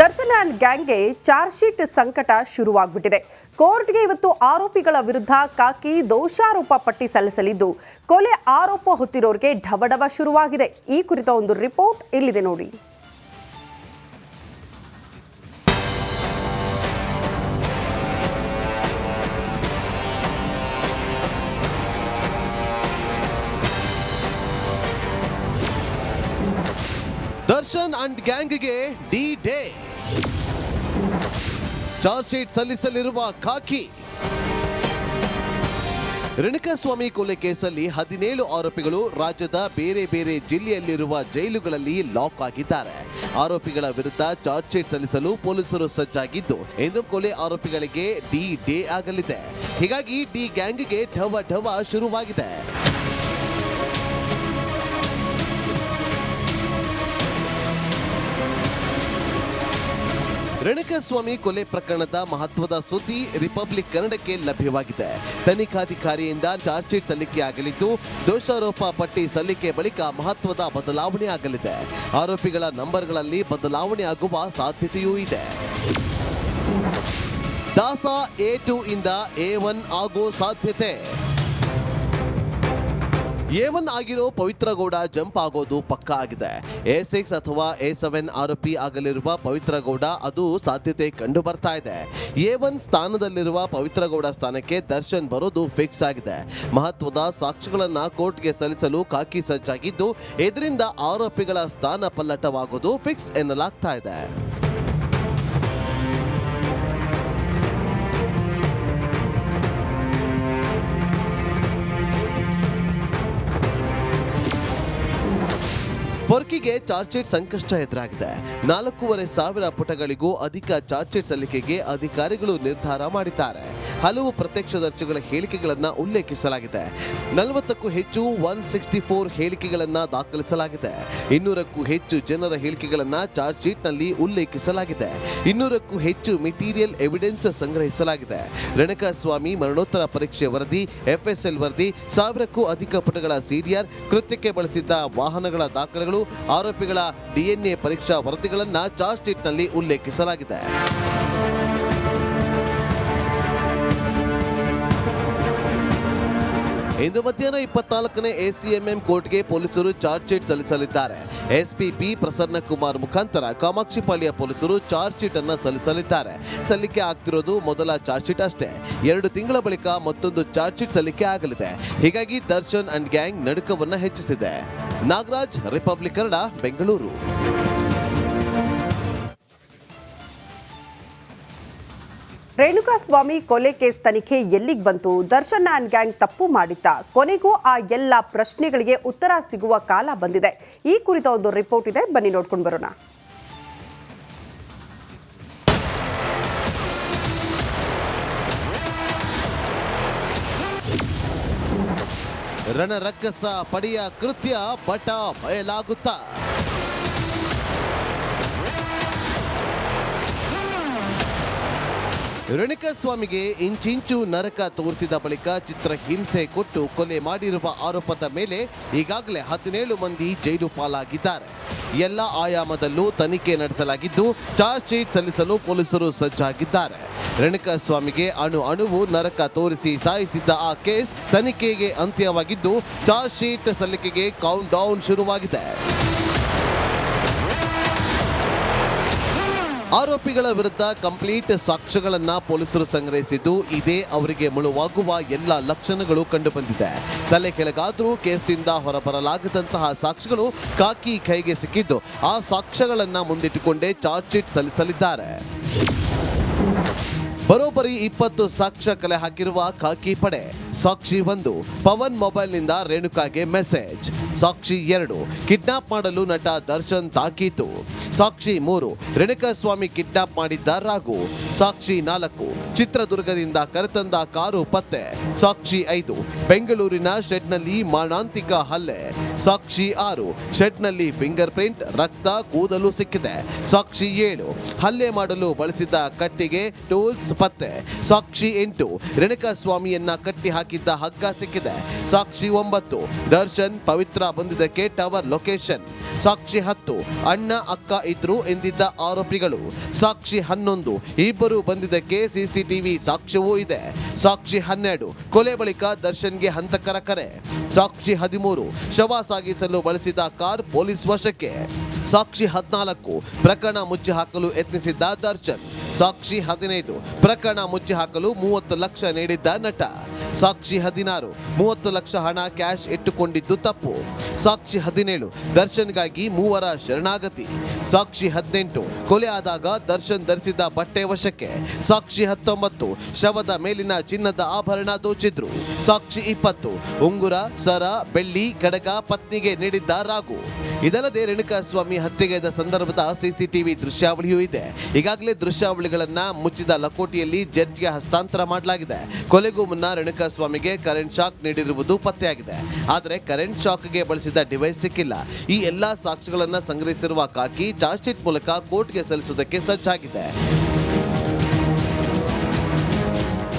Darshan and ಗ್ಯಾಂಗ್ಗೆ charge sheet ಸಂಕಟ ಶುರುವಾಗ್ಬಿಟ್ಟಿದೆ. ಕೋರ್ಟ್ಗೆ ಇವತ್ತು ಆರೋಪಿಗಳ ವಿರುದ್ಧ ಕಾಕಿ ದೋಷಾರೋಪ ಪಟ್ಟಿ ಸಲ್ಲಿಸಲಿದ್ದು, ಕೊಲೆ ಆರೋಪ ಹೊತ್ತಿರೋರಿಗೆ ಢವಢವ ಶುರುವಾಗಿದೆ. ಈ ಕುರಿತ ಒಂದು ರಿಪೋರ್ಟ್ ಇಲ್ಲಿದೆ ನೋಡಿ. ಅಂಡ್ ಗ್ಯಾಂಗ್ಗೆ ಡಿ ಡೇ ಚಾರ್ಜ್ ಶೀಟ್ ಸಲ್ಲಿಸಲಿರುವ ಖಾಕಿ. ರೇಣುಕಾಸ್ವಾಮಿ ಕೊಲೆ ಕೇಸಲ್ಲಿ ಹದಿನೇಳು ಆರೋಪಿಗಳು ರಾಜ್ಯದ ಬೇರೆ ಬೇರೆ ಜಿಲ್ಲೆಯಲ್ಲಿರುವ ಜೈಲುಗಳಲ್ಲಿ ಲಾಕ್ ಆಗಿದ್ದಾರೆ. ಆರೋಪಿಗಳ ವಿರುದ್ಧ ಚಾರ್ಜ್ ಶೀಟ್ ಸಲ್ಲಿಸಲು ಪೊಲೀಸರು ಸಜ್ಜಾಗಿದ್ದು ಇಂದು ಕೊಲೆ ಆರೋಪಿಗಳಿಗೆ ಡಿ ಡೇ ಆಗಲಿದೆ. ಹೀಗಾಗಿ ಡಿ ಗ್ಯಾಂಗ್ಗೆ ಢವ ಢವ ಶುರುವಾಗಿದೆ. ರೇಣುಕಾಸ್ವಾಮಿ ಕೊಲೆ ಪ್ರಕರಣದ ಮಹತ್ವದ ಸುದ್ದಿ ರಿಪಬ್ಲಿಕ್ ಕನ್ನಡಕ್ಕೆ ಲಭ್ಯವಾಗಿದೆ. ತನಿಖಾಧಿಕಾರಿಯಿಂದ ಚಾರ್ಜ್ ಶೀಟ್ ಸಲ್ಲಿಕೆ ಆಗಲಿದ್ದು, ದೋಷಾರೋಪ ಪಟ್ಟಿ ಸಲ್ಲಿಕೆ ಬಳಿಕ ಮಹತ್ವದ ಬದಲಾವಣೆ ಆಗಲಿದೆ. ಆರೋಪಿಗಳ ನಂಬರ್ಗಳಲ್ಲಿ ಬದಲಾವಣೆ ಆಗುವ ಸಾಧ್ಯತೆಯೂ ಇದೆ. ದಾಸ ಎ ಟು ಇಂದ ಎ ಒನ್ ಆಗೋ ಸಾಧ್ಯತೆ. ಎ ಒನ್ ಆಗಿರೋ ಪವಿತ್ರ ಗೌಡ ಜಂಪ್ ಆಗೋದು ಪಕ್ಕಾ ಆಗಿದೆ. ಎ ಸಿಕ್ಸ್ ಅಥವಾ ಎ ಸೆವೆನ್ ಆರೋಪಿ ಆಗಲಿರುವ ಪವಿತ್ರ ಗೌಡ ಅದು ಸಾಧ್ಯತೆ ಕಂಡು ಬರ್ತಾ ಇದೆ. ಎ ಒನ್ ಸ್ಥಾನದಲ್ಲಿರುವ ಪವಿತ್ರ ಗೌಡ ಸ್ಥಾನಕ್ಕೆ ದರ್ಶನ್ ಬರೋದು ಫಿಕ್ಸ್ ಆಗಿದೆ. ಮಹತ್ವದ ಸಾಕ್ಷ್ಯಗಳನ್ನ ಕೋರ್ಟ್ಗೆ ಸಲ್ಲಿಸಲು ಕಾಕಿ ಸಜ್ಜಾಗಿದ್ದು, ಇದರಿಂದ ಆರೋಪಿಗಳ ಸ್ಥಾನ ಪಲ್ಲಟವಾಗೋದು ಫಿಕ್ಸ್ ಎನ್ನಲಾಗ್ತಾ ಇದೆ. ಪೊರ್ಕಿಗೆ ಚಾರ್ಜ್ ಶೀಟ್ ಸಂಕಷ್ಟ ಎದುರಾಗಿದೆ. ನಾಲ್ಕೂವರೆ ಸಾವಿರ ಪುಟಗಳಿಗೂ ಅಧಿಕ ಚಾರ್ಜ್ ಶೀಟ್ ಸಲ್ಲಿಕೆಗೆ ಅಧಿಕಾರಿಗಳು ನಿರ್ಧಾರ ಮಾಡಿದ್ದಾರೆ. ಹಲವು ಪ್ರತ್ಯಕ್ಷದರ್ಶಿಗಳ ಹೇಳಿಕೆಗಳನ್ನು ಉಲ್ಲೇಖಿಸಲಾಗಿದೆ. ನಲವತ್ತಕ್ಕೂ ಹೆಚ್ಚು ಒನ್ ಸಿಕ್ಸ್ಟಿ ಫೋರ್ ಹೇಳಿಕೆಗಳನ್ನು ದಾಖಲಿಸಲಾಗಿದೆ. ಇನ್ನೂರಕ್ಕೂ ಹೆಚ್ಚು ಜನರ ಹೇಳಿಕೆಗಳನ್ನು ಚಾರ್ಜ್ ಶೀಟ್ನಲ್ಲಿ ಉಲ್ಲೇಖಿಸಲಾಗಿದೆ. ಇನ್ನೂರಕ್ಕೂ ಹೆಚ್ಚು ಮೆಟೀರಿಯಲ್ ಎವಿಡೆನ್ಸ್ ಸಂಗ್ರಹಿಸಲಾಗಿದೆ. ರೇಣುಕಾಸ್ವಾಮಿ ಮರಣೋತ್ತರ ಪರೀಕ್ಷೆ ವರದಿ, ಎಫ್ಎಸ್ಎಲ್ ವರದಿ, ಸಾವಿರಕ್ಕೂ ಅಧಿಕ ಪುಟಗಳ ಸಿಡಿಆರ್ ಕೃತ್ಯಕ್ಕೆ ಬಳಸಿದ್ದ ವಾಹನಗಳ ದಾಖಲೆಗಳು ಆರೋಪಿಗಳ ಡಿಎನ್ಎ ಪರೀಕ್ಷಾ ವರದಿಗಳನ್ನು ಚಾರ್ಜ್ ಶೀಟ್ನಲ್ಲಿ ಉಲ್ಲೇಖಿಸಲಾಗಿದೆ. ಇಂದು ಮಧ್ಯಾಹ್ನ ಇಪ್ಪತ್ನಾಲ್ಕನೇ ಎಸಿಎಂಎಂ ಕೋರ್ಟ್ಗೆ ಪೊಲೀಸರು ಚಾರ್ಜ್ ಶೀಟ್ ಸಲ್ಲಿಸಲಿದ್ದಾರೆ. ಎಸ್ಪಿಪಿ ಪ್ರಸನ್ನ ಕುಮಾರ್ ಮುಖಾಂತರ ಕಾಮಾಕ್ಷಿಪಾಳ್ಯ ಪೊಲೀಸರು ಚಾರ್ಜ್ ಶೀಟ್ ಅನ್ನು ಸಲ್ಲಿಸಲಿದ್ದಾರೆ. ಸಲ್ಲಿಕೆ ಆಗ್ತಿರೋದು ಮೊದಲ ಚಾರ್ಜ್ ಶೀಟ್ ಅಷ್ಟೇ. ಎರಡು ತಿಂಗಳ ಬಳಿಕ ಮತ್ತೊಂದು ಚಾರ್ಜ್ ಶೀಟ್ ಸಲ್ಲಿಕೆ ಆಗಲಿದೆ. ಹೀಗಾಗಿ ದರ್ಶನ್ ಅಂಡ್ ಗ್ಯಾಂಗ್ ನಡುಕವನ್ನು ಹೆಚ್ಚಿಸಿದೆ. ನಾಗರಾಜ್, ರಿಪಬ್ಲಿಕ್ ಕನ್ನಡ, ಬೆಂಗಳೂರು. ರೇಣುಕಾಸ್ವಾಮಿ ಕೊಲೆ ಕೇಸ್ ತನಿಖೆ ಎಲ್ಲಿಗೆ ಬಂತು? ದರ್ಶನ್ ಆ್ಯಂಡ್ ಗ್ಯಾಂಗ್ ತಪ್ಪು ಮಾಡಿದ್ದ. ಕೊನೆಗೂ ಆ ಎಲ್ಲ ಪ್ರಶ್ನೆಗಳಿಗೆ ಉತ್ತರ ಸಿಗುವ ಕಾಲ ಬಂದಿದೆ. ಈ ಕುರಿತ ಒಂದು ರಿಪೋರ್ಟ್ ಇದೆ. ಬನ್ನಿ ನೋಡ್ಕೊಂಡು ಬರೋಣ. ರಣರಕ್ಕಸ ಪಡೆಯ ಕೃತ್ಯ ಬಟ ಬಯಲಾಗುತ್ತಾ? ರೇಣುಕಾಸ್ವಾಮಿಗೆ ಇಂಚಿಂಚು ನರಕ ತೋರಿಸಿದ ಬಳಿಕ ಚಿತ್ರ ಹಿಂಸೆ ಕೊಟ್ಟು ಕೊಲೆ ಮಾಡಿರುವ ಆರೋಪದ ಮೇಲೆ ಈಗಾಗಲೇ ಹದಿನೇಳು ಮಂದಿ ಜೈಲು ಪಾಲಾಗಿದ್ದಾರೆ. ಎಲ್ಲ ಆಯಾಮದಲ್ಲೂ ತನಿಖೆ ನಡೆಸಲಾಗಿದ್ದು, ಚಾರ್ಜ್ ಶೀಟ್ ಸಲ್ಲಿಸಲು ಪೊಲೀಸರು ಸಜ್ಜಾಗಿದ್ದಾರೆ. ರೇಣುಕಾಸ್ವಾಮಿಗೆ ಅಣು ಅಣುವು ನರಕ ತೋರಿಸಿ ಸಾಯಿಸಿದ್ದ ಆ ಕೇಸ್ ತನಿಖೆಗೆ ಅಂತ್ಯವಾಗಿದ್ದು, ಚಾರ್ಜ್ ಶೀಟ್ ಸಲ್ಲಿಕೆಗೆ ಕೌಂಟ್ ಡೌನ್ ಶುರುವಾಗಿದೆ. ಆರೋಪಿಗಳ ವಿರುದ್ಧ ಕಂಪ್ಲೀಟ್ ಸಾಕ್ಷ್ಯಗಳನ್ನ ಪೊಲೀಸರು ಸಂಗ್ರಹಿಸಿದ್ದು, ಇದೇ ಅವರಿಗೆ ಮುಳುವಾಗುವ ಎಲ್ಲ ಲಕ್ಷಣಗಳು ಕಂಡುಬಂದಿದೆ. ತಲೆ ಕೆಳಗಾದರೂ ಕೇಸ್ನಿಂದ ಹೊರಬರಲಾಗದಂತಹ ಸಾಕ್ಷ್ಯಗಳು ಕಾಕಿ ಕೈಗೆ ಸಿಕ್ಕಿದ್ದು, ಆ ಸಾಕ್ಷ್ಯಗಳನ್ನ ಮುಂದಿಟ್ಟುಕೊಂಡೇ ಚಾರ್ಜ್ ಶೀಟ್ ಸಲ್ಲಿಸಲಿದ್ದಾರೆ. ಬರೋಬ್ಬರಿ ಇಪ್ಪತ್ತು ಸಾಕ್ಷ್ಯ ಕಲೆ ಹಾಕಿರುವ ಖಾಕಿ ಪಡೆ ಸಾಕ್ಷಿ ಒಂದು, ಪವನ್ ಮೊಬೈಲ್ನಿಂದ ರೇಣುಕಾಗೆ ಮೆಸೇಜ್. ಸಾಕ್ಷಿ ಎರಡು, ಕಿಡ್ನಾಪ್ ಮಾಡಲು ನಟ ದರ್ಶನ್ ತಾಕೀತು. ಸಾಕ್ಷಿ ಮೂರು ರೇಣುಕಾಸ್ವಾಮಿ ಕಿಡ್ನಾಪ್ ಮಾಡಿದ್ದ ರಾಘು. ಸಾಕ್ಷಿ ನಾಲ್ಕು, ಚಿತ್ರದುರ್ಗದಿಂದ ಕರೆತಂದ ಕಾರು ಪತ್ತೆ. ಸಾಕ್ಷಿ ಐದು, ಬೆಂಗಳೂರಿನ ಶೆಡ್ನಲ್ಲಿ ಮಾರಣಾಂತಿಕ ಹಲ್ಲೆ. ಸಾಕ್ಷಿ ಆರು, ಶೆಡ್ನಲ್ಲಿ ಫಿಂಗರ್ ಪ್ರಿಂಟ್, ರಕ್ತ ಕೂದಲು ಸಿಕ್ಕಿದೆ. ಸಾಕ್ಷಿ ಏಳು, ಹಲ್ಲೆ ಮಾಡಲು ಬಳಸಿದ್ದ ಕಟ್ಟಿಗೆ, ಟೂಲ್ಸ್ ಪತ್ತೆ. ಸಾಕ್ಷಿ ಎಂಟು ರೇಣುಕಾಸ್ವಾಮಿಯನ್ನ ಕಟ್ಟಿ ಹಾಕಿ ಹಾಕಿದ್ದ ಹಗ್ಗ ಸಿಕ್ಕಿದೆ. ಸಾಕ್ಷಿ ಒಂಬತ್ತು, ದರ್ಶನ್ ಪವಿತ್ರ ಬಂದಿದ್ದಕ್ಕೆ ಟವರ್ ಲೊಕೇಶನ್. ಸಾಕ್ಷಿ ಹತ್ತು, ಅಣ್ಣ, ಅಕ್ಕ ಇದ್ರು ಎಂದಿದ್ದ ಆರೋಪಿಗಳು. ಸಾಕ್ಷಿ ಹನ್ನೊಂದು, ಇಬ್ಬರು ಬಂದಿದ್ದಕ್ಕೆ ಸಿಸಿಟಿವಿ ಸಾಕ್ಷ್ಯವೂ ಇದೆ. ಸಾಕ್ಷಿ ಹನ್ನೆರಡು, ಕೊಲೆ ಬಳಿಕ ದರ್ಶನ್ಗೆ ಹಂತಕರ ಕರೆ. ಸಾಕ್ಷಿ ಹದಿಮೂರು, ಶವ ಸಾಗಿಸಲು ಬಳಸಿದ ಕಾರ್ ಪೊಲೀಸ್ ವಶಕ್ಕೆ. ಸಾಕ್ಷಿ ಹದಿನಾಲ್ಕು, ಪ್ರಕರಣ ಮುಚ್ಚಿ ಹಾಕಲು ಯತ್ನಿಸಿದ್ದ ದರ್ಶನ್. ಸಾಕ್ಷಿ ಹದಿನೈದು, ಪ್ರಕರಣ ಮುಚ್ಚಿ ಹಾಕಲು ಮೂವತ್ತು ಲಕ್ಷ ನೀಡಿದ್ದ ನಟ. ಸಾಕ್ಷಿ ಹದಿನಾರು, ಮೂವತ್ತು ಲಕ್ಷ ಹಣ ಕ್ಯಾಶ್ ಇಟ್ಟುಕೊಂಡಿದ್ದು ತಪ್ಪು. ಸಾಕ್ಷಿ ಹದಿನೇಳು, ದರ್ಶನ್ಗಾಗಿ ಮೂವರ ಶರಣಾಗತಿ. ಸಾಕ್ಷಿ ಹದಿನೆಂಟು, ಕೊಲೆ ಆದಾಗ ದರ್ಶನ್ ಧರಿಸಿದ ಬಟ್ಟೆ ವಶಕ್ಕೆ. ಸಾಕ್ಷಿ ಹತ್ತೊಂಬತ್ತು, ಶವದ ಮೇಲಿನ ಚಿನ್ನದ ಆಭರಣ ದೋಚಿದ್ರು. ಸಾಕ್ಷಿ ಇಪ್ಪತ್ತು, ಉಂಗುರ, ಸರ, ಬೆಳ್ಳಿ, ಕಡಗ, ಪತ್ನಿಗೆ ನೀಡಿದ್ದ ರಾಗು. ಇದಲ್ಲದೆ ರೇಣುಕಾಸ್ವಾಮಿ ಹತ್ಯೆಗೈದ ಸಂದರ್ಭದ ಸಿಸಿಟಿವಿ ದೃಶ್ಯಾವಳಿಯೂ ಇದೆ. ಈಗಾಗಲೇ ದೃಶ್ಯಾವಳಿಗಳನ್ನ ಮುಚ್ಚಿದ ಲಕೋಟಿಯಲ್ಲಿ ಜಡ್ಜ್ಗೆ ಹಸ್ತಾಂತರ ಮಾಡಲಾಗಿದೆ. ಕೊಲೆಗೂ ಮುನ್ನ ರೇಣುಕಾಸ್ವಾಮಿಗೆ ಕರೆಂಟ್ ಶಾಕ್ ನೀಡಿರುವುದು ಪತ್ತೆಯಾಗಿದೆ. ಆದರೆ ಕರೆಂಟ್ ಶಾಕ್ಗೆ ಬಳಸಿದ ಡಿವೈಸ್ ಸಿಕ್ಕಿಲ್ಲ. ಈ ಎಲ್ಲಾ ಸಾಕ್ಷ್ಯಗಳನ್ನ ಸಂಗ್ರಹಿಸಿರುವ ಕಾಕಿ ಚಾರ್ಜ್ ಶೀಟ್ ಮೂಲಕ ಕೋರ್ಟ್ಗೆ ಸಲ್ಲಿಸುವುದಕ್ಕೆ ಸಜ್ಜಾಗಿದೆ.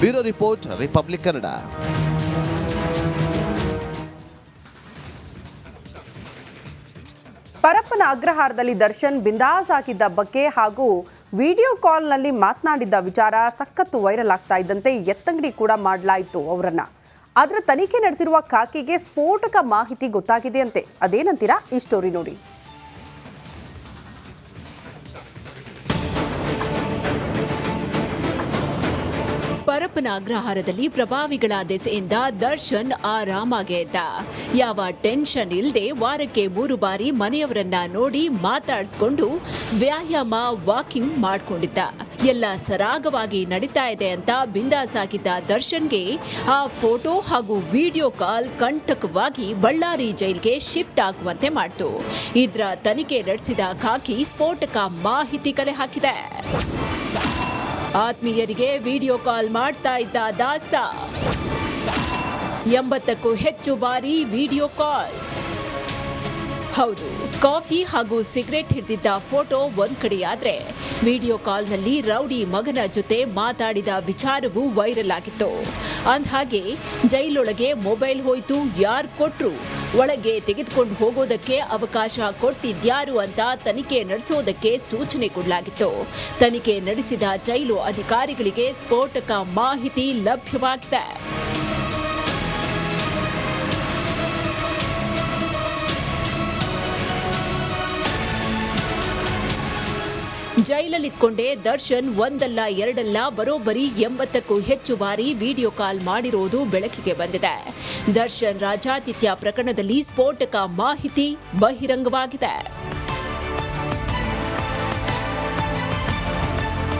Bureau report, Republic Kannada. Parappana ಅಗ್ರಹಾರದಲ್ಲಿ Darshan ಬಿಂದಾಸ್ ಹಾಕಿದ್ದ ಬಗ್ಗೆ ಹಾಗೂ ವಿಡಿಯೋ ಕಾಲ್ನಲ್ಲಿ ಮಾತನಾಡಿದ್ದ ವಿಚಾರ ಸಖತ್ತು ವೈರಲ್ ಆಗ್ತಾ ಇದ್ದಂತೆ ಎತ್ತಂಗಡಿ ಕೂಡ ಮಾಡಲಾಯಿತು ಅವರನ್ನ. ಆದರೆ ತನಿಖೆ ನಡೆಸಿರುವ ಕಾಕಿಗೆ ಸ್ಫೋಟಕ ಮಾಹಿತಿ ಗೊತ್ತಾಗಿದೆ ಅಂತೆ ಅದೇನಂತೀರಾ ಈ ಸ್ಟೋರಿ ನೋಡಿ. ಪರಪ್ಪನ ಅಗ್ರಹಾರದಲ್ಲಿ ಪ್ರಭಾವಿಗಳ ದೆಸೆಯಿಂದ ದರ್ಶನ್ ಆರಾಮಾಗೆ ಯಾವ ಟೆನ್ಷನ್ ಇಲ್ಲದೆ ವಾರಕ್ಕೆ ಮೂರು ಬಾರಿ ಮನೆಯವರನ್ನ ನೋಡಿ ಮಾತಾಡಿಸ್ಕೊಂಡು ವ್ಯಾಯಾಮ, ವಾಕಿಂಗ್ ಮಾಡ್ಕೊಂಡಿದ್ದ. ಎಲ್ಲ ಸರಾಗವಾಗಿ ನಡೀತಾ ಇದೆ ಅಂತ ಬಿಂದಾಸಾಗಿದ್ದ ದರ್ಶನ್ಗೆ ಆ ಫೋಟೋ ಹಾಗೂ ವಿಡಿಯೋ ಕಾಲ್ ಕಂಟಕವಾಗಿ ಬಳ್ಳಾರಿ ಜೈಲ್ಗೆ ಶಿಫ್ಟ್ ಆಗುವಂತೆ ಮಾಡಿತು. ಇದರ ತನಿಖೆ ನಡೆಸಿದ ಖಾಕಿ ಸ್ಫೋಟಕ ಮಾಹಿತಿ ಕಲೆ ಹಾಕಿದೆ. ಆತ್ಮೀಯರಿಗೆ ವಿಡಿಯೋ ಕಾಲ್ ಮಾಡ್ತಾ ಇದ್ದ ದಾಸ. ಎಂಬತ್ತಕ್ಕೂ ಹೆಚ್ಚು ಬಾರಿ ವಿಡಿಯೋ ಕಾಲ್. ಹೌದು. ಕಾಫಿ ಹಾಗೂ ಸಿಗರೆಟ್ ಹಿಡಿದಿದ್ದ ಫೋಟೋ ಒಂದ್ ಕಡೆಯಾದ್ರೆ. ವಿಡಿಯೋ ಕಾಲ್ನಲ್ಲಿ ರೌಡಿ ಮಗನ ಜೊತೆ ಮಾತಾಡಿದ ವಿಚಾರವೂ ವೈರಲ್ ಆಗಿತ್ತು. ಅಂದ್ಹಾಗೆ, ಜೈಲೊಳಗೆ ಮೊಬೈಲ್ ಹೋಯ್ತು, ಯಾರು ಕೊಟ್ರು? ಒಳಗೆ ತೆಗೆದುಕೊಂಡು ಹೋಗೋದಕ್ಕೆ ಅವಕಾಶ ಕೊಟ್ಟಿದ್ಯಾರು ಅಂತ ತನಿಖೆ ನಡೆಸೋದಕ್ಕೆ ಸೂಚನೆ ಕೊಡಲಾಗಿತ್ತು. ತನಿಖೆ ನಡೆಸಿದ ಜೈಲು ಅಧಿಕಾರಿಗಳಿಗೆ ಸ್ಫೋಟಕ ಮಾಹಿತಿ ಲಭ್ಯವಾಗಿದೆ. ಜೈಲಲ್ಲಿದ್ಕೊಂಡೇ ದರ್ಶನ್ ಒಂದಲ್ಲ ಎರಡಲ್ಲ ಬರೋಬ್ಬರಿ ಎಂಬತ್ತಕ್ಕೂ ಹೆಚ್ಚು ಬಾರಿ ವಿಡಿಯೋ ಕಾಲ್ ಮಾಡಿರೋದು ಬೆಳಕಿಗೆ ಬಂದಿದೆ. ದರ್ಶನ್ ರಾಜಾತಿಥ್ಯ ಪ್ರಕರಣದಲ್ಲಿ ಸ್ಫೋಟಕ ಮಾಹಿತಿ ಬಹಿರಂಗವಾಗಿದೆ.